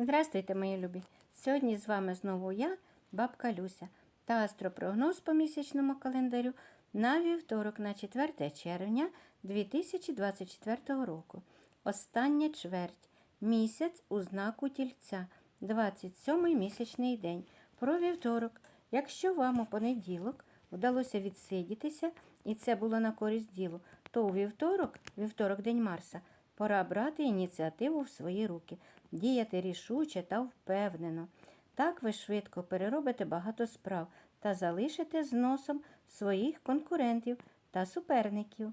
Здравствуйте, мої любі! Сьогодні з вами знову я, бабка Люся, та астропрогноз по місячному календарю на вівторок на 4 червня 2024 року. Остання чверть. Місяць у знаку тільця, 27-й місячний день. Про вівторок. Якщо вам у понеділок вдалося відсидітися, і це було на користь ділу, то у вівторок, вівторок день Марса, пора брати ініціативу в свої руки, діяти рішуче та впевнено. Так ви швидко переробите багато справ та залишите з носом своїх конкурентів та суперників.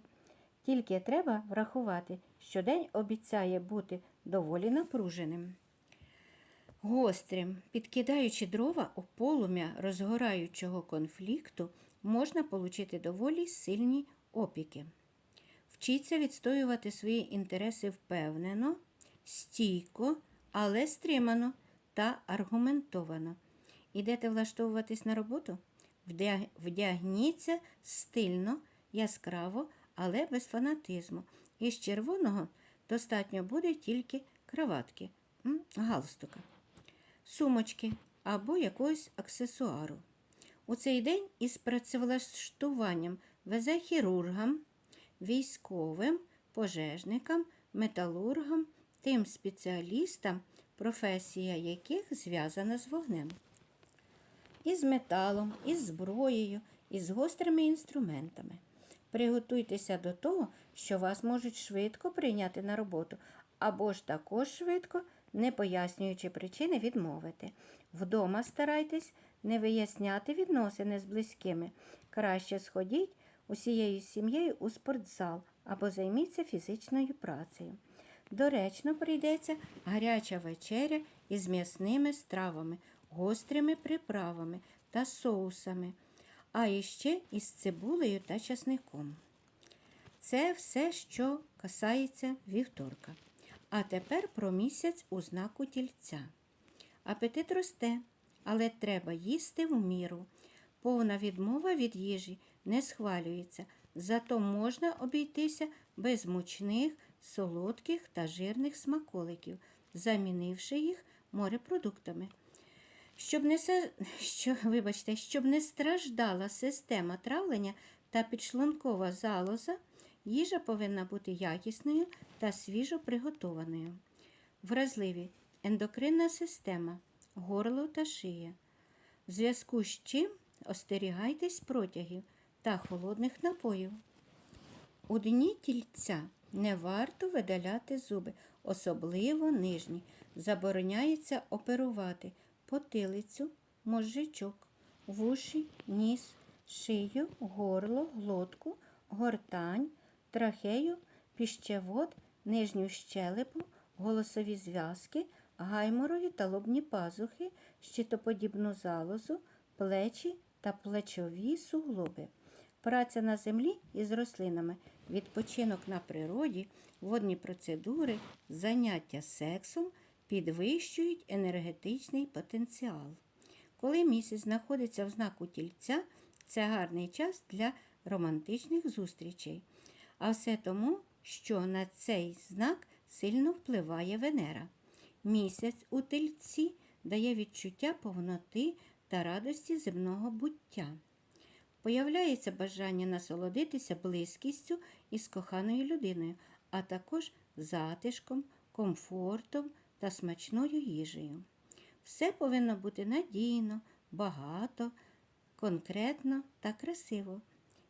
Тільки треба врахувати, що день обіцяє бути доволі напруженим. Гострим, підкидаючи дрова у полум'я розгораючого конфлікту, можна отримати доволі сильні опіки. Вчіться відстоювати свої інтереси впевнено, стійко, але стримано та аргументовано. Ідете влаштовуватись на роботу? Вдя- Вдягніться стильно, яскраво, але без фанатизму. Із червоного достатньо буде тільки краватки, галстука, сумочки або якогось аксесуару. У цей день із працевлаштуванням везе хірургам, військовим, пожежникам, металургам, тим спеціалістам, професія яких зв'язана з вогнем. Із металом, із зброєю, із гострими інструментами. Приготуйтеся до того, що вас можуть швидко прийняти на роботу, або ж також швидко, не пояснюючи причини, відмовити. Вдома старайтесь не виясняти відносини з близькими. Краще сходіть усією сім'єю у спортзал або займіться фізичною працею. Доречно прийдеться гаряча вечеря із м'ясними стравами, гострими приправами та соусами, а іще із цибулею та часником. Це все, що касається вівторка. А тепер про місяць у знаку тільця. Апетит росте, але треба їсти в міру. Повна відмова від їжі не схвалюється, зато можна обійтися без мучних, солодких та жирних смаколиків, замінивши їх морепродуктами. Щоб не, що, вибачте, щоб не страждала система травлення та підшлункова залоза, їжа повинна бути якісною та свіжо приготованою. Вразливі ендокринна система, горло та шия. В зв'язку з чим остерігайтесь протягів та холодних напоїв. У дні тільця не варто видаляти зуби, особливо нижні. Забороняється оперувати потилицю, мозжечок, вуші, ніс, шию, горло, глотку, гортань, трахею, піщевод, нижню щелепу, голосові зв'язки, гайморові та лобні пазухи, щитоподібну залозу, плечі та плечові суглоби. Праця на землі із рослинами, відпочинок на природі, водні процедури, заняття сексом підвищують енергетичний потенціал. Коли місяць знаходиться в знаку тільця, це гарний час для романтичних зустрічей. А все тому, що на цей знак сильно впливає Венера. Місяць у тельці дає відчуття повноти та радості земного буття. Появляється бажання насолодитися близькістю із коханою людиною, а також затишком, комфортом та смачною їжею. Все повинно бути надійно, багато, конкретно та красиво.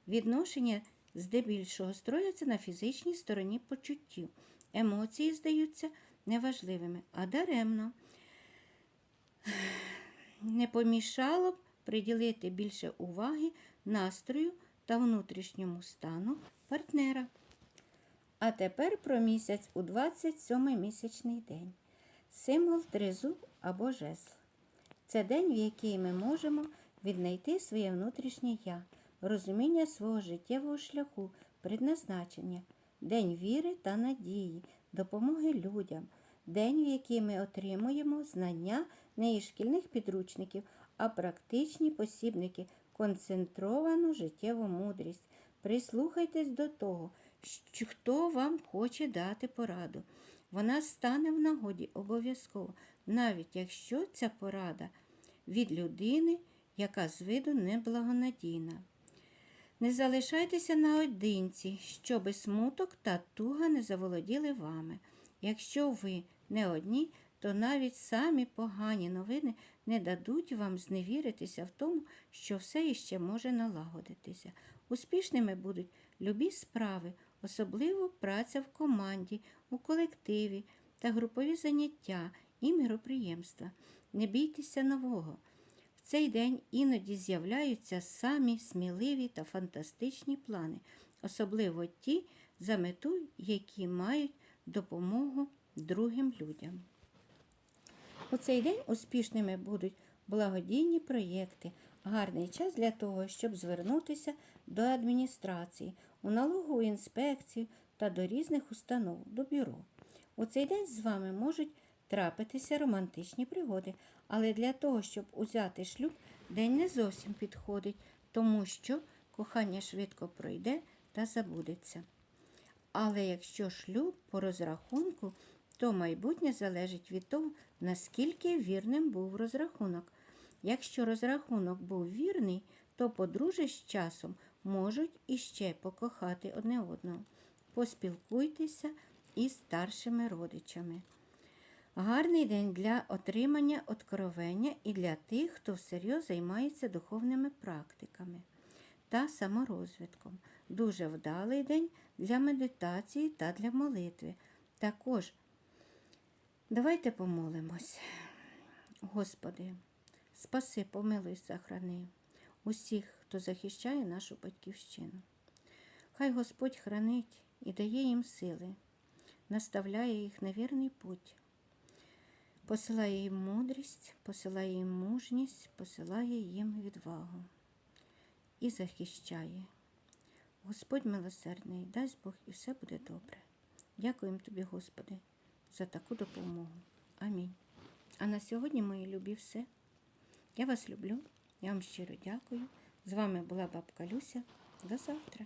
Відношення здебільшого строяться на фізичній стороні почуттів. Емоції здаються неважливими, а даремно. Не помішало б приділити більше уваги настрою та внутрішньому стану партнера. А тепер про місяць у 27-й місячний день. Символ тризуб або жезл. Це день, в який ми можемо віднайти своє внутрішнє я, розуміння свого життєвого шляху, предназначення, день віри та надії, допомоги людям, день, в який ми отримуємо знання не із шкільних підручників, а практичні посібники, концентровану життєву мудрість. Прислухайтесь до того, хто вам хоче дати пораду. Вона стане в нагоді обов'язково, навіть якщо ця порада від людини, яка з виду неблагонадійна. Не залишайтеся наодинці, щоби смуток та туга не заволоділи вами. Якщо ви не одні, то навіть самі погані новини не дадуть вам зневіритися в тому, що все іще може налагодитися. Успішними будуть любі справи, особливо праця в команді, у колективі та групові заняття і міроприємства. Не бійтеся нового. В цей день іноді з'являються самі сміливі та фантастичні плани, особливо ті, за мету, які мають допомогу другим людям. У цей день успішними будуть благодійні проєкти, гарний час для того, щоб звернутися до адміністрації, у налогову інспекцію та до різних установ, до бюро. У цей день з вами можуть трапитися романтичні пригоди, але для того, щоб узяти шлюб, день не зовсім підходить, тому що кохання швидко пройде та забудеться. Але якщо шлюб по розрахунку, то майбутнє залежить від того, наскільки вірним був розрахунок. Якщо розрахунок був вірний, то подружжя з часом можуть іще покохати одне одного. Поспілкуйтеся із старшими родичами. Гарний день для отримання откровення і для тих, хто всерйоз займається духовними практиками та саморозвитком. Дуже вдалий день для медитації та для молитви. Також давайте помолимось. Господи, спаси, помилуй, сохрани усіх, хто захищає нашу батьківщину. Хай Господь хранить і дає їм сили, наставляє їх на вірний путь, посилає їм мудрість, посилає їм мужність, посилає їм відвагу і захищає. Господь милосердний, дасть Бог і все буде добре. Дякуємо тобі, Господи, за таку допомогу. Амінь. А на сьогодні, мої любі, все. Я вас люблю, я вам щиро дякую. З вами була бабка Люся. До завтра.